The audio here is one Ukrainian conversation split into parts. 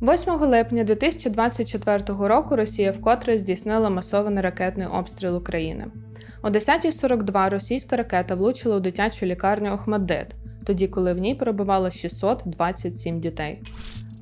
8 липня 2024 року Росія вкотре здійснила масований ракетний обстріл України. О 10.42 російська ракета влучила у дитячу лікарню Охмаддит, тоді коли в ній перебувало 627 дітей.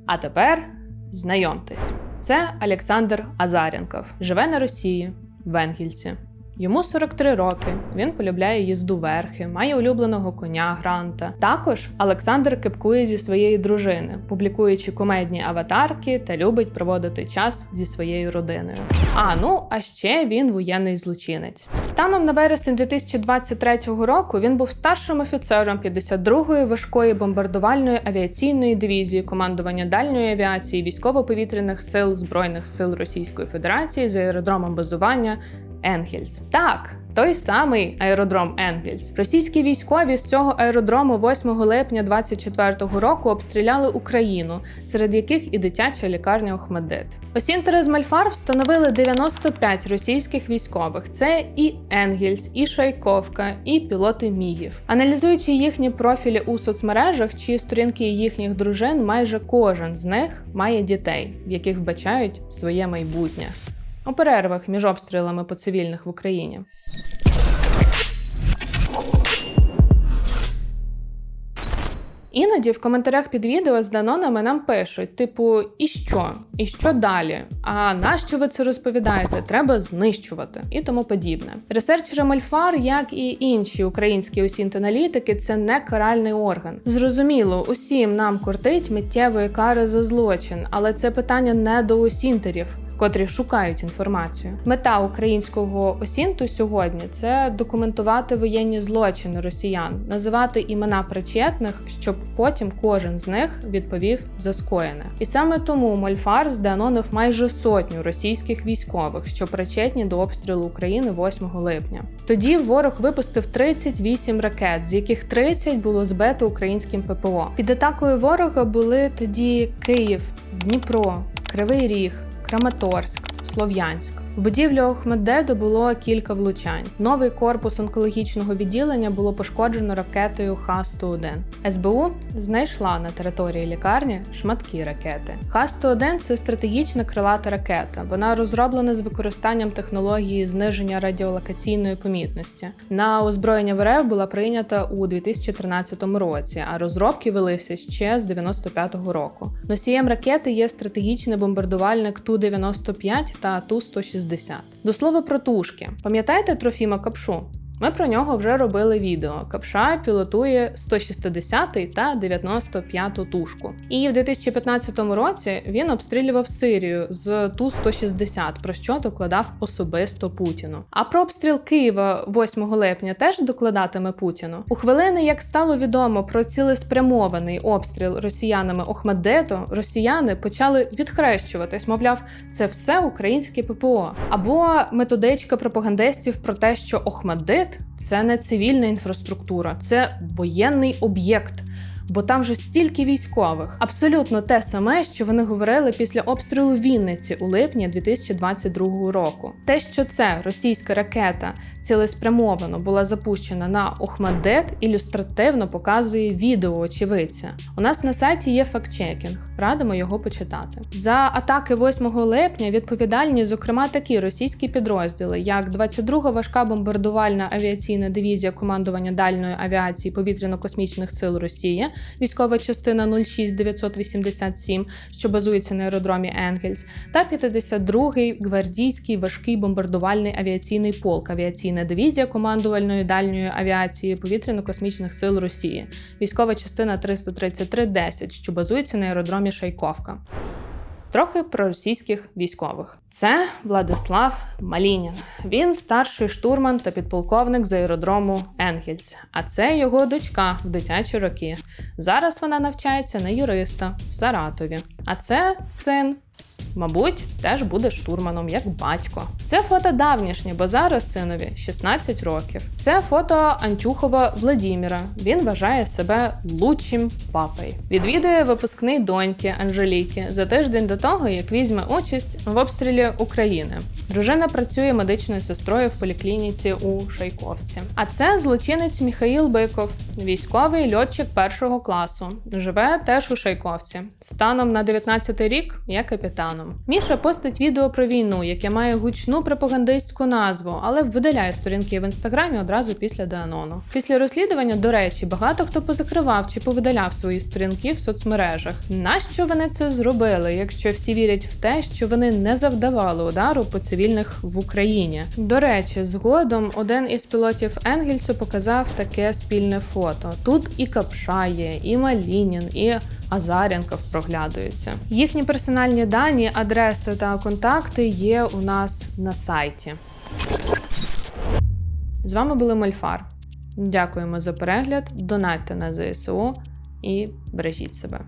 А тепер знайомтесь, це Олександр Азаренков, живе на Росії, в Енгельсі. Йому 43 роки. Він полюбляє їзду верхи, має улюбленого коня Гранта. Також Олександр кипкує зі своєї дружини, публікуючи комедні аватарки та любить проводити час зі своєю родиною. А ну а ще він воєнний злочинець. Станом на вересень 2023 року він був старшим офіцером 52-ї важкої бомбардувальної авіаційної дивізії командування дальньої авіації військово-повітряних сил Збройних сил Російської Федерації з аеродромом базування Енгельс. Так, той самий аеродром Енгельс. Російські військові з цього аеродрому 8 липня 24-го року обстріляли Україну, серед яких і дитяча лікарня Охмадит. Осінтерез Мальфар встановили 95 російських військових. Це і Енгельс, і Шайковка, і пілоти Мігів. Аналізуючи їхні профілі у соцмережах чи сторінки їхніх дружин, майже кожен з них має дітей, в яких вбачають своє майбутнє у перервах між обстрілами по цивільних в Україні. Іноді в коментарях під відео з Данонами нам пишуть: типу, і що? І що далі? А нащо ви це розповідаєте? Треба знищувати і тому подібне. Ресерчери Мальфар, як і інші українські осінт-аналітики, це не каральний орган. Зрозуміло, усім нам кортить миттєвої кари за злочин, але це питання не до осінтерів котрі шукають інформацію. Мета українського осінту сьогодні це документувати воєнні злочини росіян, називати імена причетних, щоб потім кожен з них відповів за скоєне. І саме тому Мольфар здеанонив майже сотню російських військових, що причетні до обстрілу України 8 липня. Тоді ворог випустив 38 ракет, з яких 30 було збито українським ППО. Під атакою ворога були тоді Київ, Дніпро, Кривий Ріг. Краматорськ, Слов'янськ. В будівлю Охмедеду було кілька влучань. Новий корпус онкологічного відділення було пошкоджено ракетою Х-101. СБУ знайшла на території лікарні шматки ракети. Х-101 – це стратегічна крилата ракета. Вона розроблена з використанням технології зниження радіолокаційної помітності. На озброєння в РФ була прийнята у 2013 році, а розробки велися ще з 95-го року. Носієм ракети є стратегічний бомбардувальник Ту-95 та Ту-160. До слова про тушки. Пам'ятаєте Трофіма Капшу? Ми про нього вже робили відео. Капша пілотує 160 та 95 тушку. І в 2015 році він обстрілював Сирію з Ту-160, про що докладав особисто Путіну. А про обстріл Києва 8 липня теж докладатиме Путіну. У хвилини, як стало відомо про цілеспрямований обстріл росіянами Охмадету, росіяни почали відхрещуватись, мовляв, це все українське ППО. Або методичка пропагандистів про те, що Охмадит це не цивільна інфраструктура, це воєнний об'єкт. Бо там вже стільки військових. Абсолютно те саме, що вони говорили після обстрілу Вінниці у липні 2022 року. Те, що це російська ракета цілеспрямовано була запущена на Охмадет, ілюстративно показує відео очевидця. У нас на сайті є фактчекінг, радимо його почитати. За атаки 8 липня відповідальні, зокрема, такі російські підрозділи, як 22-га важка бомбардувальна авіаційна дивізія командування дальної авіації повітряно-космічних сил Росії військова частина 06987, що базується на аеродромі Енгельс, та 52-й гвардійський важкий бомбардувальний авіаційний полк, авіаційна дивізія командувальної дальньої авіації повітряно-космічних сил Росії, військова частина 333-10, що базується на аеродромі Шайковка. Трохи про російських військових. Це Владислав Малінін. Він старший штурман та підполковник з аеродрому Енгельс. А це його дочка в дитячі роки. Зараз вона навчається на юриста в Саратові. А це син Мабуть, теж буде штурманом, як батько. Це фото давнішнє, бо зараз синові 16 років. Це фото Антюхова Владіміра. Він вважає себе лучшим папою. Відвідує випускний доньки Анжеліки за тиждень до того, як візьме участь в обстрілі України. Дружина працює медичною сестрою в поліклініці у Шайковці. А це злочинець Міхаїл Биков, військовий льотчик першого класу. Живе теж у Шайковці. Станом на 19-й рік є капітаном. Міша постить відео про війну, яке має гучну пропагандистську назву, але видаляє сторінки в інстаграмі одразу після Деанону. Після розслідування, до речі, багато хто позакривав чи повидаляв свої сторінки в соцмережах. Нащо вони це зробили, якщо всі вірять в те, що вони не завдавали удару по цивільних в Україні? До речі, згодом один із пілотів Енгельсу показав таке спільне фото. Тут і Капша є, і Малінін, і Азаренков проглядуються. Їхні персональні дані, адреси та контакти є у нас на сайті. З вами були Мальфар. Дякуємо за перегляд, донатьте на ЗСУ і бережіть себе.